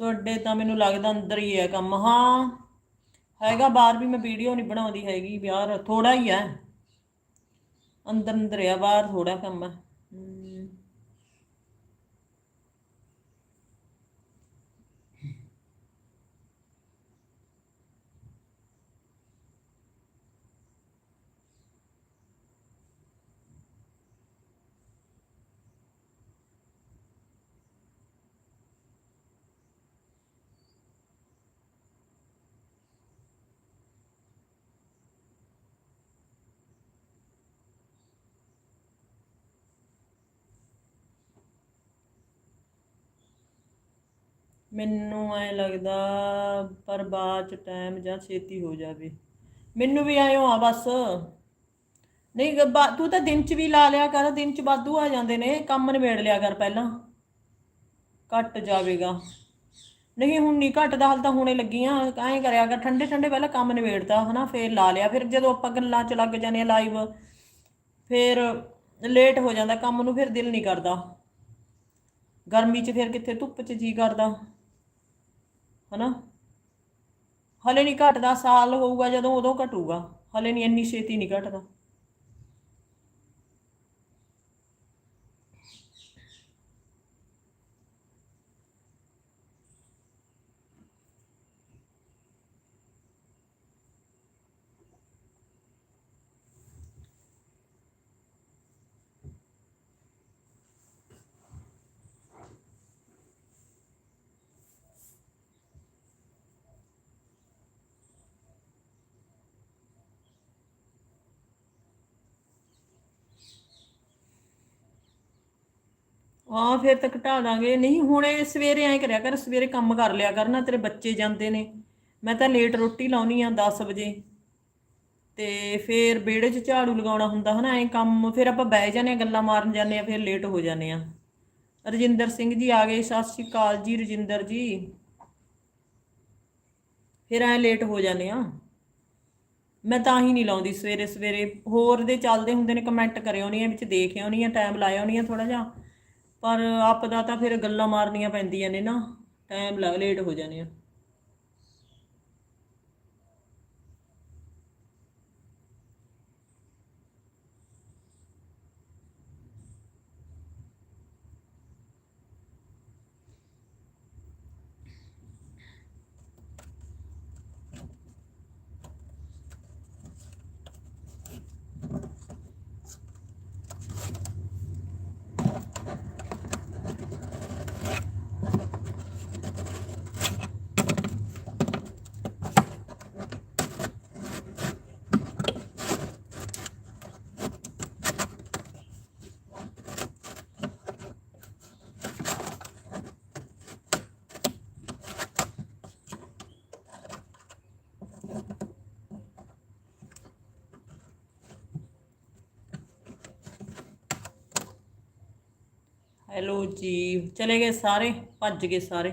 ਤੁਹਾਡੇ ਤਾਂ ਮੈਨੂੰ ਲੱਗਦਾ ਅੰਦਰ ਹੀ ਹੈ ਕੰਮ। ਹਾਂ, ਹੈਗਾ ਬਾਹਰ ਵੀ ਮੈਂ ਵੀਡੀਓ ਨਹੀਂ ਬਣਾਉਂਦੀ ਹੈਗੀ ਬਾਹਰ ਥੋੜਾ ਹੀ ਹੈ। ਅੰਦਰ ਅੰਦਰ ਆ, ਬਾਹਰ ਥੋੜਾ ਕੰਮ ਹੈ। ਮੈਨੂੰ ਐ ਲੱਗਦਾ ਪਰ ਬਾਅਦ ਚ ਟਾਈਮ ਜਾਂ ਛੇਤੀ ਹੋ ਜਾਵੇ। ਮੈਨੂੰ ਵੀ ਆਇਓ ਆ ਬਸ। ਨਹੀਂ, ਗ- ਤੂੰ ਤਾਂ ਦਿਨ ਚ ਵੀ ਲਾ ਲਿਆ ਕਰ, ਦਿਨ ਚ ਵਾਧੂ ਆ ਜਾਂਦੇ ਨੇ, ਕੰਮ ਨਿਬੇੜ ਲਿਆ ਕਰ ਪਹਿਲਾਂ। ਘਟ ਜਾਵੇਗਾ। ਨਹੀਂ, ਹੁਣ ਨਹੀਂ ਘਟਦਾ, ਹਾਲ ਤਾਂ ਹੁਣੇ ਲੱਗੀਆਂ। ਐਂ ਕਰਿਆ ਕਰ, ਠੰਡੇ ਠੰਡੇ ਪਹਿਲਾਂ ਕੰਮ ਨਿਬੇੜਦਾ ਹਨਾ, ਫੇਰ ਲਾ ਲਿਆ। ਫਿਰ ਜਦੋਂ ਆਪਾਂ ਗੱਲਾਂ ਚ ਲੱਗ ਜਾਂਦੇ ਆ ਲਾਈਵ ਫਿਰ ਲੇਟ ਹੋ ਜਾਂਦਾ ਕੰਮ ਨੂੰ, ਫਿਰ ਦਿਲ ਨਹੀਂ ਕਰਦਾ। ਗਰਮੀ 'ਚ ਫਿਰ ਕਿੱਥੇ ਧੁੱਪ 'ਚ ਜੀ ਕਰਦਾ। ਹਨਾ? ਹਲੇ ਨਹੀਂ ਘਟਦਾ, ਸਾਲ ਹੋਊਗਾ ਜਦੋਂ ਉਦੋਂ ਘਟੂਗਾ। ਹਲੇ ਨਹੀਂ ਇੰਨੀ ਛੇਤੀ ਨਹੀਂ ਘਟਦਾ। ਹਾਂ, ਫਿਰ ਤਾਂ ਘਟਾ ਦਾਂਗੇ। ਨਹੀਂ, ਹੁਣੇ ਸਵੇਰੇ ਐਂ ਕਰਿਆ ਕਰ, ਸਵੇਰੇ ਕੰਮ ਕਰ ਲਿਆ ਕਰ ਨਾ, ਤੇਰੇ ਬੱਚੇ ਜਾਂਦੇ ਨੇ। ਮੈਂ ਤਾਂ ਲੇਟ ਰੋਟੀ ਲਾਉਣੀ ਆ 10 ਵਜੇ। ਤੇ ਫਿਰ ਵਿਹੜੇ 'ਚ ਝਾੜੂ ਲਗਾਉਣਾ ਹੁੰਦਾ ਹਨਾ, ਐਂ ਕੰਮ। ਫਿਰ ਆਪਾਂ ਬਹਿ ਜਾਂਦੇ ਆ, ਗੱਲਾਂ ਮਾਰਨ ਜਾਂਦੇ ਆ, ਫਿਰ ਲੇਟ ਹੋ ਜਾਂਦੇ ਆ। ਰਜਿੰਦਰ ਸਿੰਘ ਜੀ ਆ ਗਏ, ਸਤਿ ਸ਼੍ਰੀ ਅਕਾਲ ਜੀ ਰਜਿੰਦਰ ਜੀ। ਫਿਰ ਐਂ ਲੇਟ ਹੋ ਜਾਂਦੇ ਆ। ਮੈਂ ਤਾਂ ਹੀ ਨਹੀਂ ਲਾਉਂਦੀ ਸਵੇਰੇ ਸਵੇਰੇ ਹੋਰ ਦੇ ਚੱਲਦੇ ਹੁੰਦੇ ਨੇ, ਕਮੈਂਟ ਕਰਿਓ ਨਹੀਂ ਵਿੱਚ ਦੇਖ ਆਉਣੀ ਆ, ਟਾਈਮ ਲਾਇਆ ਨਹੀਂ ਆ ਥੋੜਾ ਜਿਹਾ। ਪਰ ਆਪ ਦਾ ਤਾਂ ਫਿਰ ਗੱਲਾਂ ਮਾਰਨੀਆਂ ਪੈਂਦੀਆਂ ਨੇ ਨਾ ਟਾਈਮ ਲੇਟ ਹੋ ਜਾਂਦੇ ਆ। ਹੈਲੋ ਜੀ ਚਲੇ ਗਏ ਸਾਰੇ ਭੱਜ ਗਏ ਸਾਰੇ।